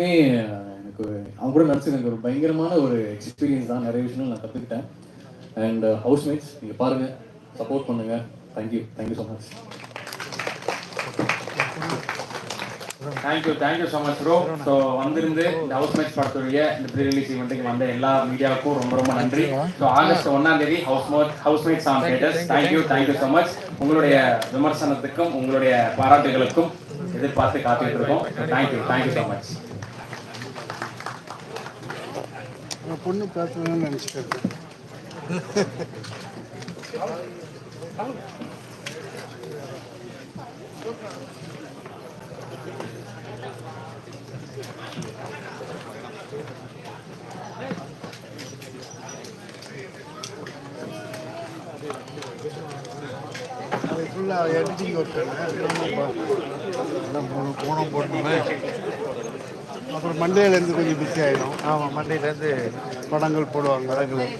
எனக்கு அவங்க கூட நடிச்சது எனக்கு ஒரு பயங்கரமான ஒரு எக்ஸ்பீரியன்ஸ் தான். நிறைய விஷயங்கள் நான் கற்றுக்கிட்டேன் அண்ட் ஹவுஸ்மேட்ஸ் நீங்கள் பாருங்கள் சப்போர்ட் பண்ணுங்கள் thank you thank you so much thank you thank you so much bro so வந்திருந்து இந்த ஹவுஸ் மேட்ச் படத்துடைய இந்த ப்ரீ ரிலீஸ் ஈவெண்ட்டுக்கு வந்த எல்லா மீடியாவுக்கும் ரொம்ப ரொம்ப நன்றி. ஸோ ஆகஸ்ட் ஒன்னாம் தேதி house mate house mates on theatres thank you thank you so much உங்களுடைய விமர்சனத்துக்கும் உங்களுடைய பாராட்டுகளுக்கும் எதிர்பார்த்து காத்துட்டு இருக்கோம் தேங்க்யூ தேங்க்யூ ஸோ மச் பொண்ணு பேசணும்னு நினச்சிக்கிறது அது ஃபுல்லாக எடிட்டிங் ஒர்க் எல்லாம் மூணு மூணும் அப்புறம் மண்டையிலேருந்து கொஞ்சம் பிஸி ஆகிடும் ஆமாம் மண்டையிலேருந்து படங்கள் போடுவாங்க ரெகுலர்